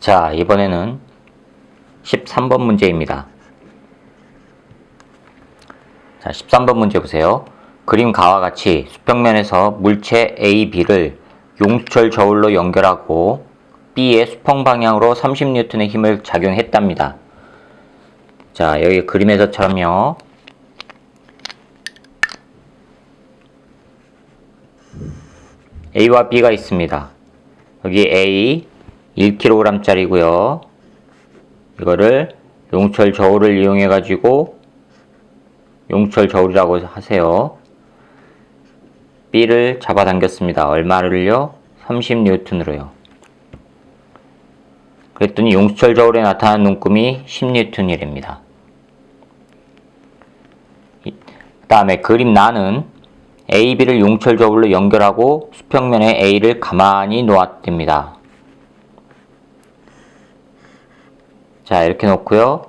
자, 이번에는 13번 문제입니다. 자, 13번 문제 보세요. 그림 가와 같이 수평면에서 물체 A, B를 용철 저울로 연결하고 B의 수평 방향으로 30N의 힘을 작용했답니다. 자, 여기 그림에서처럼요. A와 B가 있습니다. 여기 A 1kg짜리고요. 이거를 용철 저울을 이용해 가지고 용철 저울이라고 하세요. B를 잡아당겼습니다. 얼마를요? 30N으로요. 그랬더니 용철 저울에 나타난 눈금이 10N이랍니다. 그 다음에 그림 나는 A, B를 용철 저울로 연결하고 수평면에 A를 가만히 놓았답니다. 자, 이렇게 놓고요.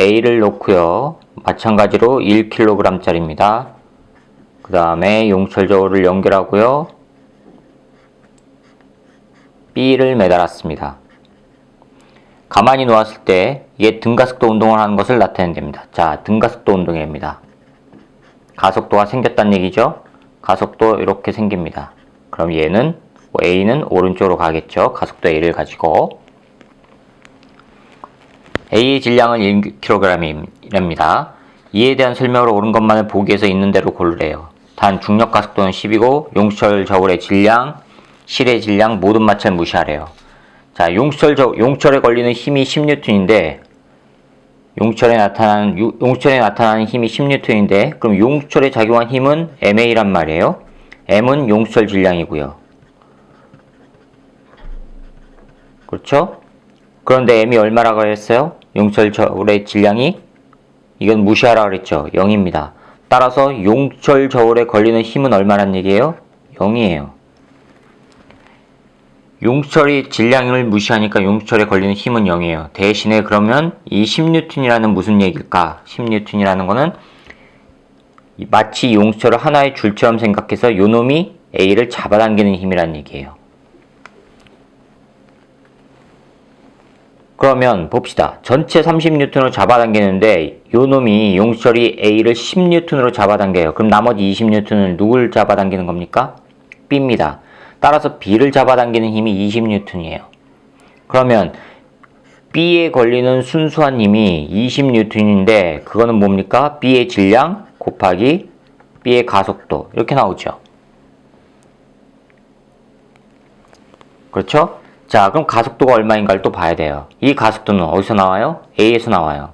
A를 놓고요. 마찬가지로 1kg짜리입니다. 그 다음에 용철 저울을 연결하고요. B를 매달았습니다. 가만히 놓았을 때 이게 등가속도 운동을 하는 것을 나타낸답니다. 자, 등가속도 운동입니다. 가속도가 생겼다는 얘기죠. 가속도 이렇게 생깁니다. 그럼 얘는 뭐 A는 오른쪽으로 가겠죠. 가속도 A를 가지고 A의 질량은 1kg이랍니다. 이에 대한 설명을 옳은 것만을 보기 위해서 있는 대로 고르래요. 단 중력 가속도는 10이고 용철 저울의 질량, 실의 질량 모든 마찰 무시하래요. 자, 용철 저, 용철에 걸리는 힘이 10N인데 용철에 나타나는 유- 용철에 나타나는 힘이 10N인데 그럼 용철에 작용한 힘은 MA란 말이에요. M은 용철 질량이고요. 그렇죠? 그런데 M이 얼마라고 했어요? 용철 저울의 질량이 이건 무시하라 그랬죠. 0입니다. 따라서 용철 저울에 걸리는 힘은 얼마란 얘기예요? 0이에요. 용철이 질량을 무시하니까 용철에 걸리는 힘은 0이에요. 대신에 그러면 이 10N이라는 무슨 얘기일까? 10N이라는 거는 이 마치 용철을 하나의 줄처럼 생각해서 요 놈이 A를 잡아당기는 힘이란 얘기예요. 그러면 봅시다. 전체 30N으로 잡아당기는데 요 놈이 용철이 A를 10N으로 잡아당겨요. 그럼 나머지 20N을 누굴 잡아당기는 겁니까? B입니다. 따라서 B를 잡아당기는 힘이 20N이에요. 그러면 B에 걸리는 순수한 힘이 20N인데 그거는 뭡니까? B의 질량 곱하기 B의 가속도 이렇게 나오죠. 그렇죠? 자, 그럼 가속도가 얼마인가를 또 봐야 돼요. 이 가속도는 어디서 나와요? A에서 나와요.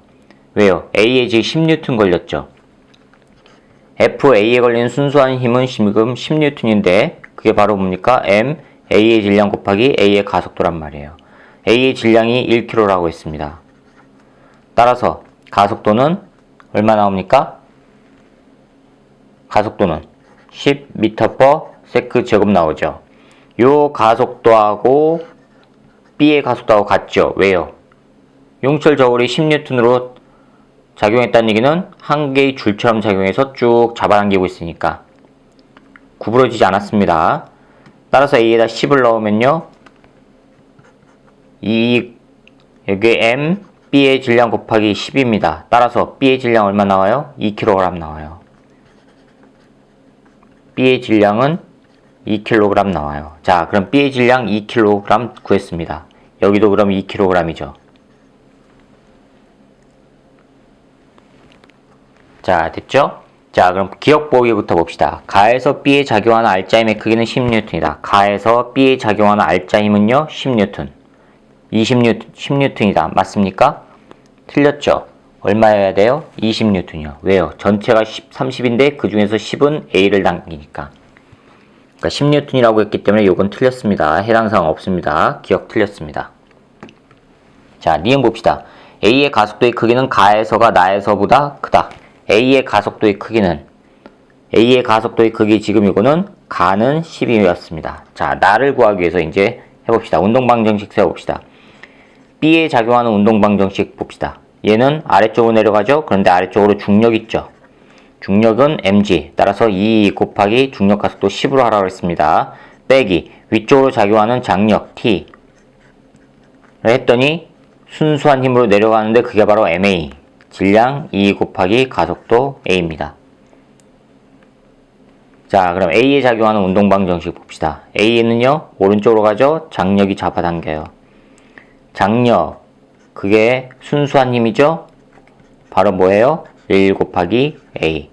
왜요? A에 지금 10N 걸렸죠. FA에 걸리는 순수한 힘은 지금 10N인데 그게 바로 뭡니까? M, A의 질량 곱하기 A의 가속도란 말이에요. A의 질량이 1kg라고 했습니다. 따라서 가속도는 얼마 나옵니까? 가속도는 10m/s 제곱 나오죠. 요 가속도하고 B의 가속도하고 같죠. 왜요? 용철 저울이 10N으로 작용했다는 얘기는 한 개의 줄처럼 작용해서 쭉 잡아당기고 있으니까 구부러지지 않았습니다. 따라서 A에다 10을 넣으면요. 이 여기 M, B의 질량 곱하기 10입니다. 따라서 B의 질량 얼마 나와요? 2kg 나와요. B의 질량은 2kg 나와요. 자, 그럼 B의 질량 2kg 구했습니다. 여기도 그럼 2kg이죠. 자, 됐죠? 자, 그럼 기억 보기부터 봅시다. 가에서 B에 작용하는 알짜힘의 크기는 10N이다. 가에서 B에 작용하는 알짜힘은요, 10N. 20N, 10N이다. 맞습니까? 틀렸죠? 얼마여야 돼요? 20N이요. 왜요? 전체가 10, 30인데 그 중에서 10은 A를 당기니까. 그러니까 10N이라고 했기 때문에 이건 틀렸습니다. 해당 사항 없습니다. 기억 틀렸습니다. 자, 니은 봅시다. A의 가속도의 크기는 가에서가 나에서보다 크다. A의 가속도의 크기는 A의 가속도의 크기 지금 이거는 가는 10이었습니다. 자, 나를 구하기 위해서 이제 해봅시다. 운동방정식 세워봅시다. B에 작용하는 운동방정식 봅시다. 얘는 아래쪽으로 내려가죠. 그런데 아래쪽으로 중력 있죠. 중력은 mg 따라서 2 곱하기 중력 가속도 10으로 하라고 했습니다. 빼기 위쪽으로 작용하는 장력 t 했더니 순수한 힘으로 내려가는데 그게 바로 MA. 질량 2 곱하기 가속도 A입니다. 자, 그럼 A에 작용하는 운동방 정식 봅시다. A는요, 오른쪽으로 가죠? 장력이 잡아당겨요. 장력, 그게 순수한 힘이죠? 바로 뭐예요? 1 곱하기 A.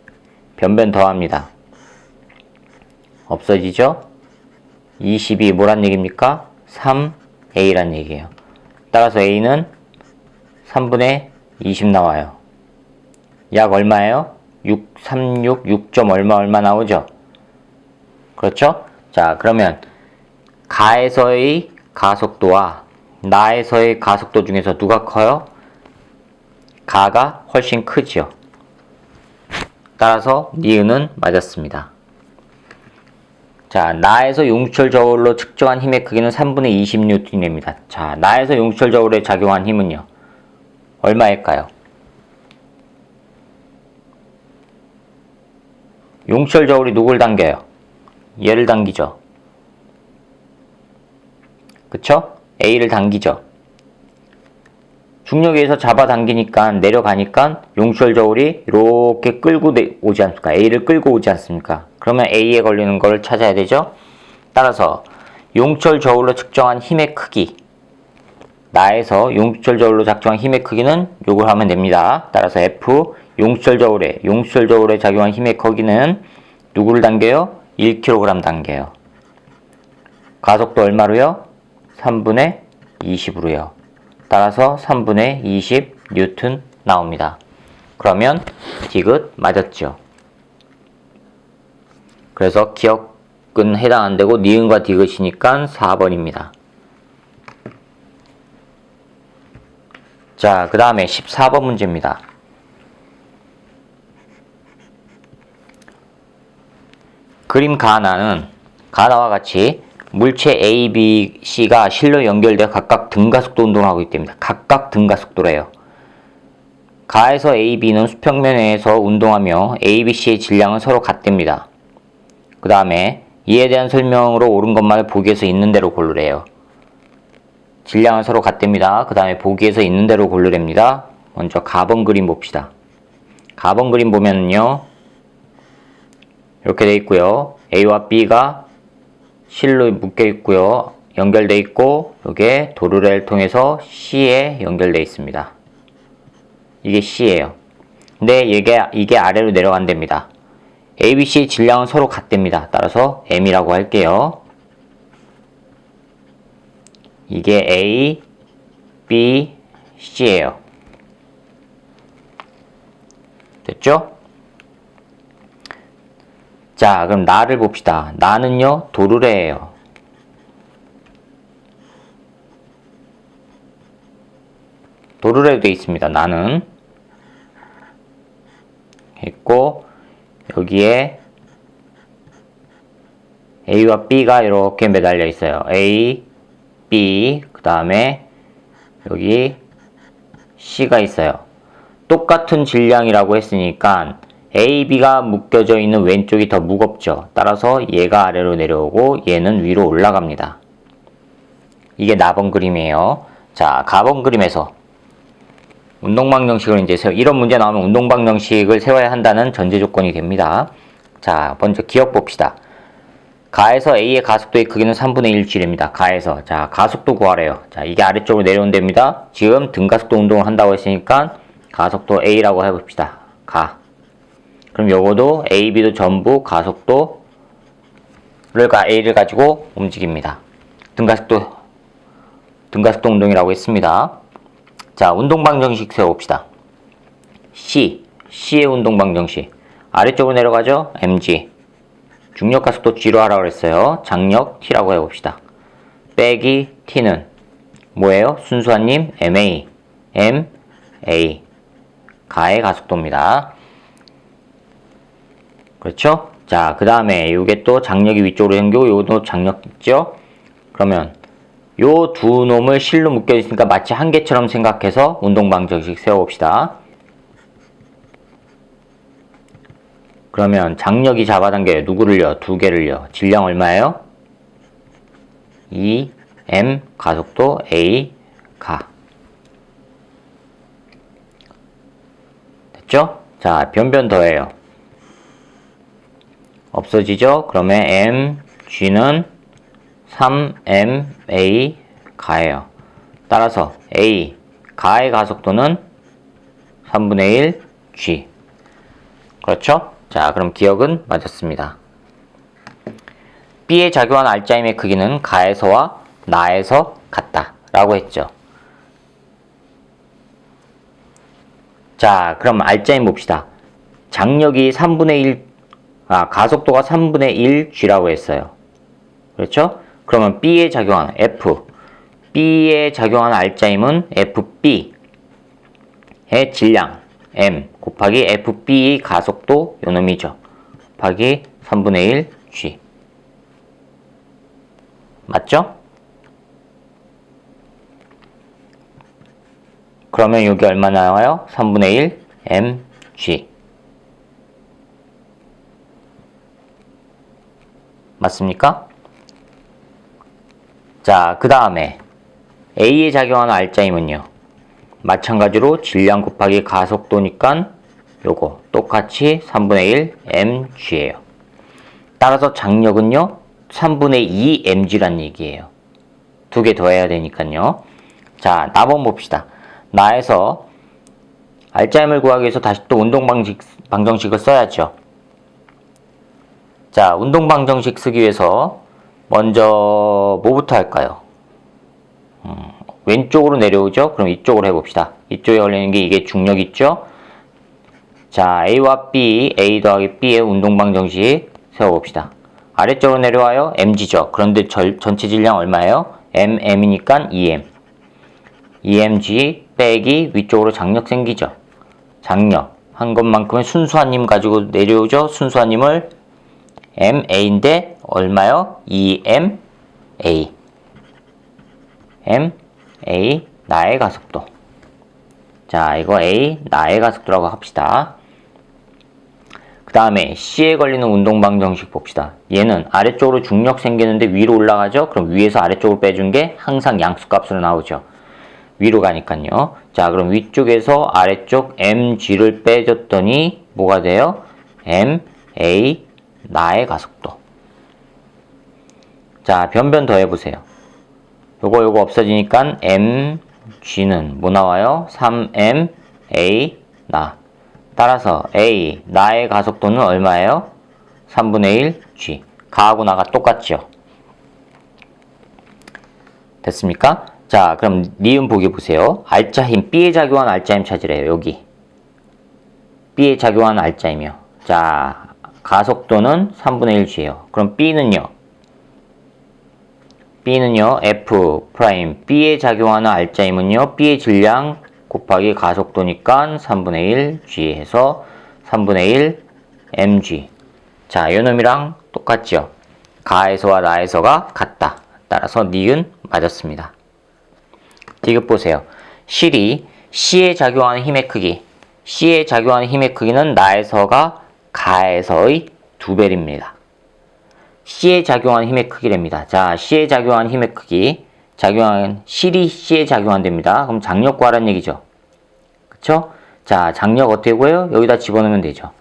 변변 더합니다. 없어지죠? 20이 뭐란 얘기입니까? 3A란 얘기예요. 따라서 A는 3분의 20 나와요. 약 얼마예요? 6, 36, 6. 점 얼마 얼마 나오죠? 그렇죠? 자, 그러면 가에서의 가속도와 나에서의 가속도 중에서 누가 커요? 가가 훨씬 크죠. 따라서 니은은 맞았습니다. 자, 나에서 용철 저울로 측정한 힘의 크기는 3분의 20N입니다. 자, 나에서 용철 저울에 작용한 힘은요. 얼마일까요? 용철 저울이 누굴 당겨요? 얘를 당기죠. 그쵸? A를 당기죠. 중력에서 잡아당기니까 내려가니까 용철 저울이 이렇게 끌고 내- 오지 않습니까? A를 끌고 오지 않습니까? 그러면 A에 걸리는 걸 찾아야 되죠? 따라서 용철 저울로 측정한 힘의 크기 나에서 용철 저울로 작정한 힘의 크기는 요걸 하면 됩니다. 따라서 F 용철 저울에 용철 저울에 작용한 힘의 크기는 누구를 당겨요? 1kg 당겨요. 가속도 얼마로요? 3분의 20으로요. 따라서 3분의 20 뉴턴 나옵니다. 그러면 디귿 맞았죠. 그래서 기억은 해당 안 되고 니은과 디귿이니까 4번입니다. 자, 그 다음에 14번 문제입니다. 그림 가나는 가나와 같이 물체 A, B, C가 실로 연결되어 각각 등가속도 운동을 하고 있답니다. 각각 등가속도래요. 가에서 A, B는 수평면에서 운동하며 A, B, C의 질량은 서로 같답니다. 그 다음에 이에 대한 설명으로 옳은 것만을 보기에서 있는 대로 고르래요. 질량은 서로 같답니다. 그 다음에 보기에서 있는 대로 고르랍니다. 먼저 가번 그림 봅시다. 가번 그림 보면요. 이렇게 돼 있고요. A와 B가 실로 묶여 있고요. 연결돼 있고 이게 도르래를 통해서 C에 연결돼 있습니다. 이게 C예요. 근데 이게 이게 아래로 내려간답니다. A, B, C 질량은 서로 같답니다. 따라서 M이라고 할게요. 이게 A, B, C예요. 됐죠? 자, 그럼 나를 봅시다. 나는요, 도르래예요. 도르래로 되어 있습니다. 나는 있고 여기에 A와 B가 이렇게 매달려 있어요. A, B, 그 다음에 여기 C가 있어요. 똑같은 질량이라고 했으니까 A, B가 묶여져 있는 왼쪽이 더 무겁죠. 따라서 얘가 아래로 내려오고 얘는 위로 올라갑니다. 이게 나번 그림이에요. 자, 가번 그림에서 운동방 정식을 이제 세워, 이런 문제 나오면 운동방 정식을 세워야 한다는 전제 조건이 됩니다. 자, 먼저 기억 봅시다. 가에서 A의 가속도의 크기는 3분의 1줄입니다. 가에서. 자, 가속도 구하래요. 자, 이게 아래쪽으로 내려온답니다. 지금 등가속도 운동을 한다고 했으니까 가속도 A라고 해봅시다. 가. 그럼 요거도 A, B도 전부 가속도를 가 A를 가지고 움직입니다. 등가속도 등가속도 운동이라고 했습니다. 자, 운동방 정식 세워봅시다. C, C의 운동방 정식. 아래쪽으로 내려가죠? mg. 중력 가속도 G로 하라고 그랬어요. 장력 T라고 해봅시다. 빼기 T는 뭐예요? 순수한 힘 MA, M, A. 가의 가속도입니다. 그렇죠? 자, 그 다음에 이게 또 장력이 위쪽으로 생기고 요도 장력 있죠? 그러면 요 두 놈을 실로 묶여 있으니까 마치 한 개처럼 생각해서 운동 방 정식 세워봅시다. 그러면 장력이 잡아당겨요. 누구를요? 두 개를요. 질량 얼마예요? 2 M 가속도 A 가. 됐죠? 자, 변변 더해요. 없어지죠? 그러면 m, g는 3m, a 가예요. 따라서 a, 가의 가속도는 3분의 1 g. 그렇죠? 자, 그럼 기억은 맞았습니다. B에 작용한 알짜임의 크기는 가에서와 나에서 같다. 라고 했죠. 자, 그럼 알짜임 봅시다. 장력이 3분의 1, 아, 가속도가 3분의 1 G라고 했어요. 그렇죠? 그러면 B에 작용하는 F, B에 작용하는 알짜임은 FB의 질량 M 곱하기 FB 가속도 요놈이죠. 곱하기 3분의 1 G. 맞죠? 그러면 여기 얼마 나와요? 3분의 1 mg. 맞습니까? 자, 그 다음에 A에 작용하는 알짜임은요. 마찬가지로 질량 곱하기 가속도니까 요거 똑같이 3분의 1 mg예요. 따라서 장력은요. 3분의 2 mg란 얘기예요. 두 개 더 해야 되니까요. 자, 나번 봅시다. 나에서 알짜임을 구하기 위해서 다시 또 운동 방식, 방정식을 써야죠. 자, 운동방정식 쓰기 위해서 먼저 뭐부터 할까요? 음, 왼쪽으로 내려오죠? 그럼 이쪽으로 해봅시다. 이쪽에 걸리는 게 이게 중력 있죠? 자, A와 B, A 더하기 B의 운동방정식 세워봅시다. 아래쪽으로 내려와요? mg죠. 그런데 절, 전체 질량 얼마예요? m, m이니까 2m. 2mg 빼기 위쪽으로 장력 생기죠. 장력 한 것만큼은 순수한 힘 가지고 내려오죠. 순수한 힘을 MA인데 얼마요? 2MA. MA 나의 가속도. 자, 이거 A 나의 가속도라고 합시다. 그 다음에 C에 걸리는 운동방 정식 봅시다. 얘는 아래쪽으로 중력 생기는데 위로 올라가죠? 그럼 위에서 아래쪽으로 빼준 게 항상 양수값으로 나오죠. 위로 가니까요. 자, 그럼 위쪽에서 아래쪽 mg를 빼줬더니 뭐가 돼요? m, a, 나의 가속도. 자, 변변 더 해보세요. 요거 요거 없어지니까 m, g는 뭐 나와요? 3m, a, 나. 따라서 a, 나의 가속도는 얼마예요? 3분의 1 g. 가하고 나가 똑같죠? 됐습니까? 자, 그럼 니은 보기 보세요. 알짜 힘, B에 작용한 알짜 힘 찾으래요. 여기. B에 작용한 알짜 힘이요. 자, 가속도는 3분의 1g예요. 그럼 B는요? B는요, F 프라임. B에 작용하는 알짜힘은요, B의 질량 곱하기 가속도니까 3분의 1g 해서 3분의 1 mg. 자, 요 놈이랑 똑같죠? 가에서와 나에서가 같다. 따라서 니은 맞았습니다. 디귿 보세요. 실이 C에 작용하는 힘의 크기. C에 작용하는 힘의 크기는 나에서가 가에서의 두 배입니다. C에 작용하는 힘의 크기랍니다. 자, C에 작용하는 힘의 크기. 작용하는 실이 C에 작용한답니다. 그럼 장력 구하라는 얘기죠. 그쵸? 자, 장력 어떻게 구해요? 여기다 집어넣으면 되죠.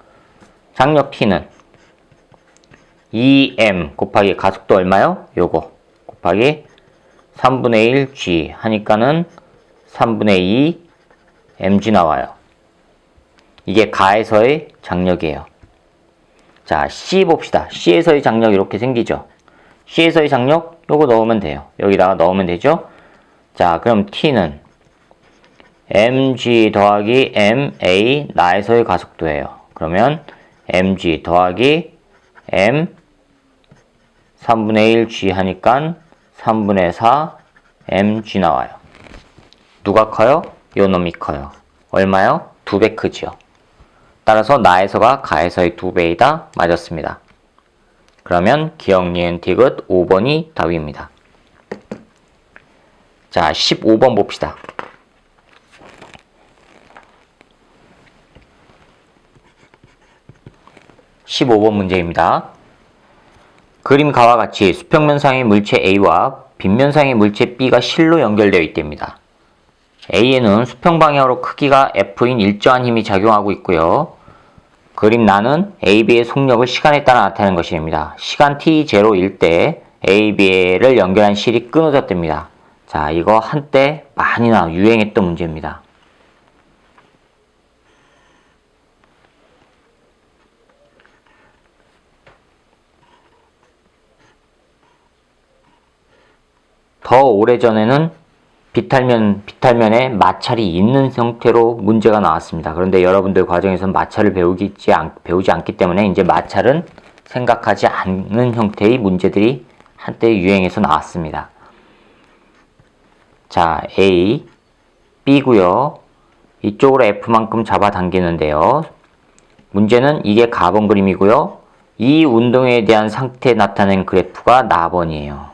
장력 T는 2m 곱하기 가속도 얼마요? 요거 곱하기 3분의 1g 하니까는 3분의 2 mg 나와요. 이게 가에서의 장력이에요. 자, C 봅시다. C에서의 장력 이렇게 생기죠. C에서의 장력 요거 넣으면 돼요. 여기다가 넣으면 되죠. 자, 그럼 T는 mg 더하기 ma 나에서의 가속도예요. 그러면 mg 더하기 m 3분의 1g 하니까 3분의 4 mg 나와요. 누가 커요? 요 놈이 커요. 얼마요? 두 배 크지요. 따라서 나에서가 가에서의 두 배이다. 맞았습니다. 그러면 기억, 니은, 디귿 5번이 답입니다. 자, 15번 봅시다. (15번) 문제입니다. 그림가와 같이 수평면상의 물체 A와 빗면상의 물체 B가 실로 연결되어 있답니다. A에는 수평 방향으로 크기가 F인 일정한 힘이 작용하고 있고요. 그림 나는 AB의 속력을 시간에 따라 나타내는 것입니다. 시간 t0일 때 AB를 연결한 실이 끊어졌답니다. 자, 이거 한때 많이 나 유행했던 문제입니다. 더 오래전에는 비탈면, 비탈면에 마찰이 있는 형태로 문제가 나왔습니다. 그런데 여러분들 과정에서 마찰을 배우지, 않, 배우지 않기 때문에 이제 마찰은 생각하지 않는 형태의 문제들이 한때 유행해서 나왔습니다. 자, A, B고요. 이쪽으로 F만큼 잡아당기는데요. 문제는 이게 가번 그림이고요. 이 운동에 대한 상태 나타낸 그래프가 나번이에요.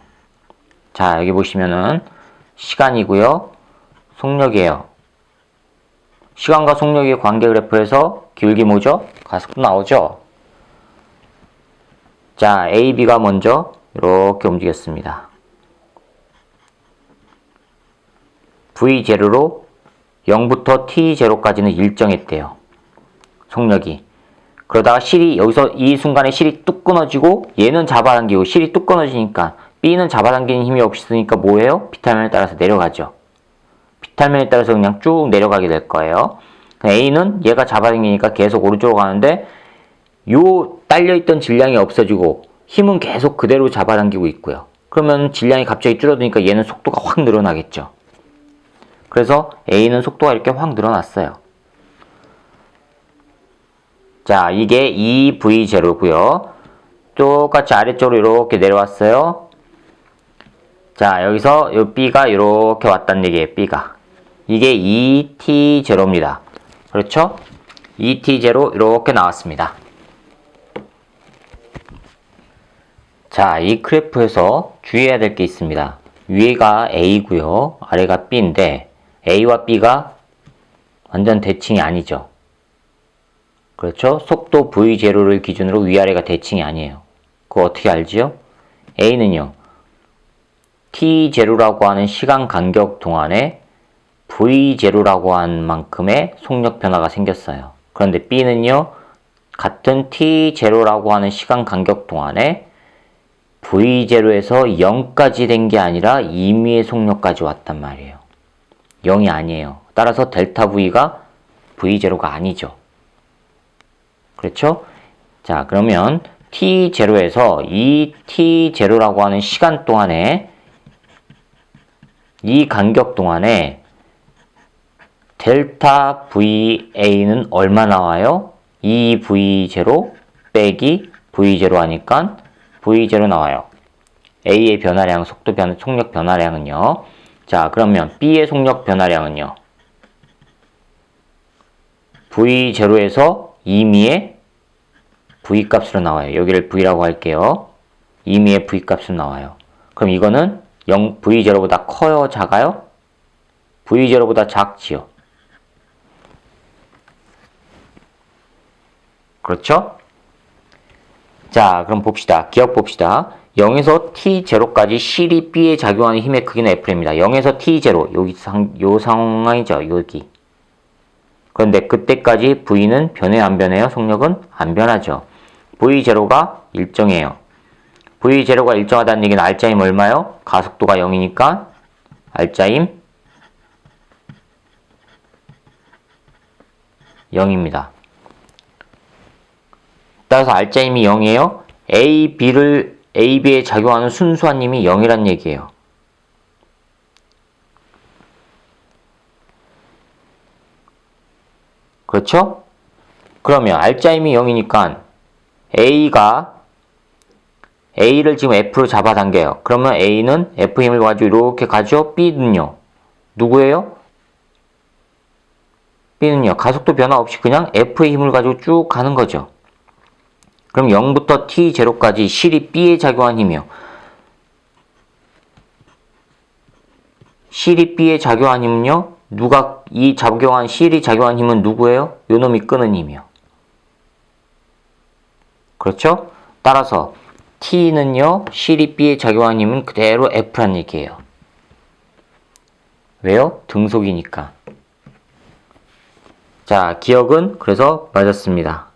자, 여기 보시면은 시간이고요. 속력이에요. 시간과 속력의 관계 그래프에서 기울기 뭐죠? 가속도 나오죠? 자, A, B가 먼저 이렇게 움직였습니다. V0로 0부터 T0까지는 일정했대요. 속력이. 그러다가 실이 여기서 이 순간에 실이 뚝 끊어지고 얘는 잡아당기고 실이 뚝 끊어지니까 B는 잡아당기는 힘이 없으니까 뭐예요? 비탈면에 따라서 내려가죠. 비탈면에 따라서 그냥 쭉 내려가게 될 거예요. A는 얘가 잡아당기니까 계속 오른쪽으로 가는데 요 딸려있던 질량이 없어지고 힘은 계속 그대로 잡아당기고 있고요. 그러면 질량이 갑자기 줄어드니까 얘는 속도가 확 늘어나겠죠. 그래서 A는 속도가 이렇게 확 늘어났어요. 자, 이게 2V0고요. 똑같이 아래쪽으로 이렇게 내려왔어요. 자, 여기서 이 B가 이렇게 왔다는 얘기예요, B가. 이게 2T0입니다. 그렇죠? 2T0 이렇게 나왔습니다. 자, 이 그래프에서 주의해야 될 게 있습니다. 위에가 A고요. 아래가 B인데 A와 B가 완전 대칭이 아니죠. 그렇죠? 속도 V0를 기준으로 위아래가 대칭이 아니에요. 그거 어떻게 알지요? A는요. T0라고 하는 시간 간격 동안에 V0라고 한 만큼의 속력 변화가 생겼어요. 그런데 B는요. 같은 T0라고 하는 시간 간격 동안에 V0에서 0까지 된 게 아니라 임의의 속력까지 왔단 말이에요. 0이 아니에요. 따라서 델타 V가 V0가 아니죠. 그렇죠? 자, 그러면 T0에서 이 T0라고 하는 시간 동안에 이 간격 동안에 델타 VA는 얼마 나와요? 2V0 빼기 V0 하니까 V0 나와요. A의 변화량, 속도 변, 속력 변화량은요. 자, 그러면 B의 속력 변화량은요. V0에서 2미의 V 값으로 나와요. 여기를 V라고 할게요. 2미의 V 값으로 나와요. 그럼 이거는 0, V0보다 커요? 작아요? V0보다 작지요. 그렇죠? 자, 그럼 봅시다. 기억 봅시다. 0에서 T0까지 실이 B에 작용하는 힘의 크기는 F입니다. 0에서 T0, 여기 상, 요 상황이죠. 여기. 그런데 그때까지 V는 변해 안 변해요? 속력은 안 변하죠. V0가 일정해요. V0가 일정하다는 얘기는 알짜임 얼마요? 가속도가 0이니까 알짜임 0입니다. 따라서 알짜임이 0이에요. A, B를 A, B에 작용하는 순수한 힘이 0이란 얘기예요. 그렇죠? 그러면 알짜임이 0이니까 A가 A를 지금 F로 잡아당겨요. 그러면 A는 F 힘을 가지고 이렇게 가죠. B는요. 누구예요? B는요. 가속도 변화 없이 그냥 F의 힘을 가지고 쭉 가는 거죠. 그럼 0부터 T0까지 실이 B에 작용한 힘이요. 실이 B에 작용한 힘은요. 누가 이 작용한 실이 작용한 힘은 누구예요? 요 놈이 끄는 힘이요. 그렇죠? 따라서 T는요. 실이 B에 작용한 힘은 그대로 F란 얘기예요. 왜요? 등속이니까. 자, 기억은 그래서 맞았습니다.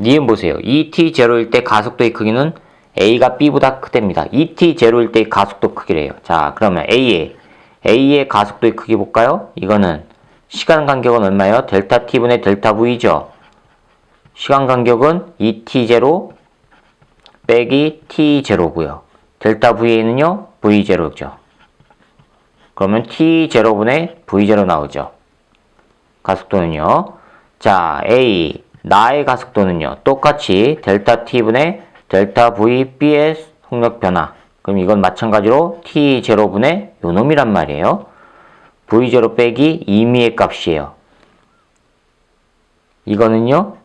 니은 보세요. ET0일 때 가속도의 크기는 A가 B보다 크답니다. ET0일 때 가속도 크기래요. 자, 그러면 A의, A의 가속도의 크기 볼까요? 이거는 시간 간격은 얼마예요? 델타 T분의 델타 V죠. 시간 간격은 ET0 빼기 T0고요. 델타 V는요, V0죠. 그러면 T0분의 V0 나오죠. 가속도는요. 자, A, 나의 가속도는요. 똑같이 델타 T분의 델타 V, B의 속력 변화. 그럼 이건 마찬가지로 T0분의 요놈이란 말이에요. V0 빼기 2미의 값이에요. 이거는요.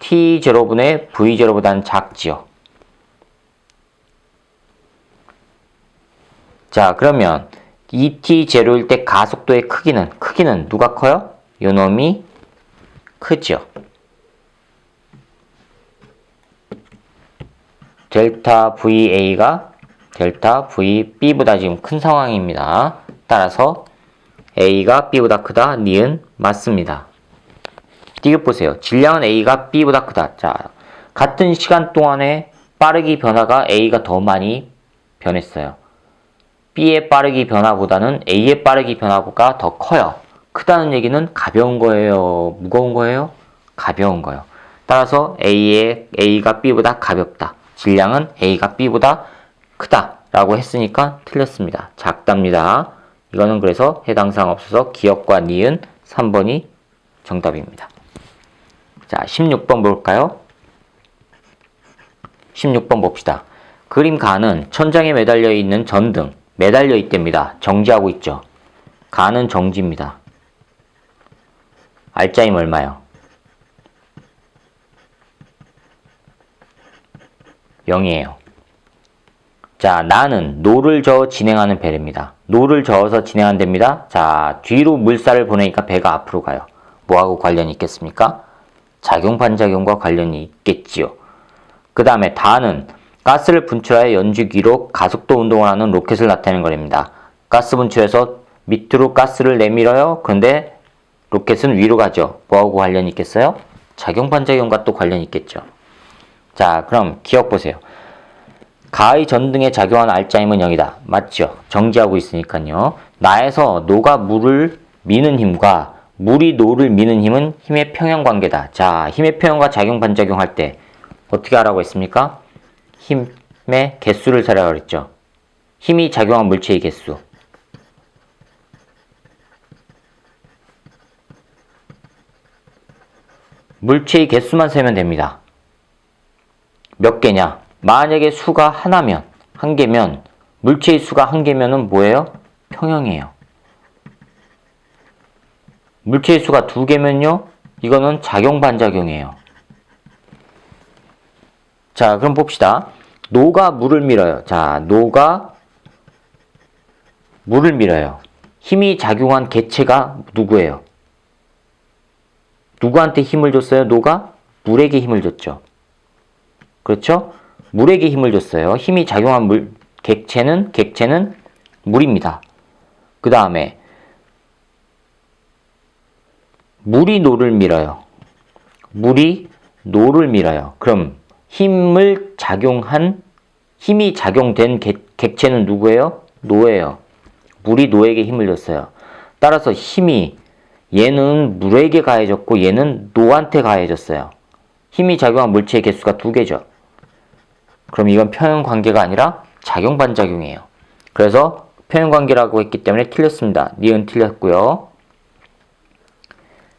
T0분의 V0보다는 작지요. 자, 그러면 ET0일 때 가속도의 크기는, 크기는 누가 커요? 요놈이 크죠. 델타 VA가 델타 VB보다 지금 큰 상황입니다. 따라서 A가 B보다 크다. 니은 맞습니다. 디귿 보세요. 질량은 A가 B보다 크다. 자, 같은 시간 동안에 빠르기 변화가 A가 더 많이 변했어요. B의 빠르기 변화보다는 A의 빠르기 변화가 더 커요. 크다는 얘기는 가벼운 거예요? 무거운 거예요? 가벼운 거예요. 따라서 A의, A가 B보다 가볍다. 질량은 A가 B보다 크다. 라고 했으니까 틀렸습니다. 작답니다. 이거는 그래서 해당 사항 없어서 기억과 니은 3번이 정답입니다. 자, 16번 볼까요? 16번 봅시다. 그림 가는 천장에 매달려 있는 전등, 매달려 있답니다. 정지하고 있죠. 가는 정지입니다. 알짜임 얼마요? 0이에요. 자, 나는 노를 저어 진행하는 배입니다. 노를 저어서 진행하는 데입니다. 자, 뒤로 물살을 보내니까 배가 앞으로 가요. 뭐하고 관련이 있겠습니까? 작용 반작용과 관련이 있겠지요. 그 다음에 다는 가스를 분출하여 연주기로 가속도 운동을 하는 로켓을 나타내는 거랍니다. 가스 분출해서 밑으로 가스를 내밀어요. 그런데 로켓은 위로 가죠. 뭐하고 관련이 있겠어요? 작용 반작용과 또 관련이 있겠죠. 자, 그럼 기억 보세요. 가의 전등에 작용하는 알짜임은 0이다. 맞죠? 정지하고 있으니까요. 나에서 노가 물을 미는 힘과 물이 노를 미는 힘은 힘의 평형 관계다. 자, 힘의 평형과 작용 반작용 할 때 어떻게 하라고 했습니까? 힘의 개수를 세라고 그랬죠. 힘이 작용한 물체의 개수. 물체의 개수만 세면 됩니다. 몇 개냐? 만약에 수가 하나면, 한 개면, 물체의 수가 한 개면은 뭐예요? 평형이에요. 물체의 수가 두 개면요? 이거는 작용 반작용이에요. 자, 그럼 봅시다. 노가 물을 밀어요. 자, 노가 물을 밀어요. 힘이 작용한 개체가 누구예요? 누구한테 힘을 줬어요? 노가 물에게 힘을 줬죠. 그렇죠? 물에게 힘을 줬어요. 힘이 작용한 물, 객체는, 객체는 물입니다. 그 다음에, 물이 노를 밀어요. 물이 노를 밀어요. 그럼 힘을 작용한, 힘이 작용된 객, 객체는 누구예요? 노예요. 물이 노에게 힘을 줬어요. 따라서 힘이 얘는 물에게 가해졌고 얘는 노한테 가해졌어요. 힘이 작용한 물체의 개수가 두 개죠. 그럼 이건 평형 관계가 아니라 작용 반작용이에요. 그래서 평형 관계라고 했기 때문에 틀렸습니다. 니은 틀렸고요.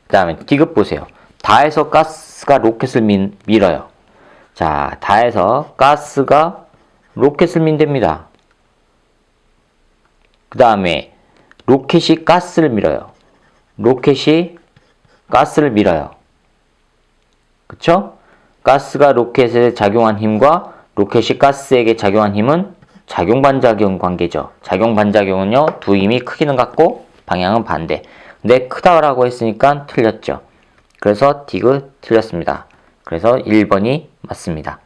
그 다음에 디귿 보세요. 다에서 가스가 로켓을 민, 밀어요. 자, 다에서 가스가 로켓을 민답니다. 그 다음에 로켓이 가스를 밀어요. 로켓이 가스를 밀어요. 그쵸? 가스가 로켓에 작용한 힘과 로켓이 가스에게 작용한 힘은 작용반작용 관계죠. 작용반작용은요, 두 힘이 크기는 같고 방향은 반대. 근데 크다라고 했으니까 틀렸죠. 그래서 디귿 틀렸습니다. 그래서 1번이 맞습니다.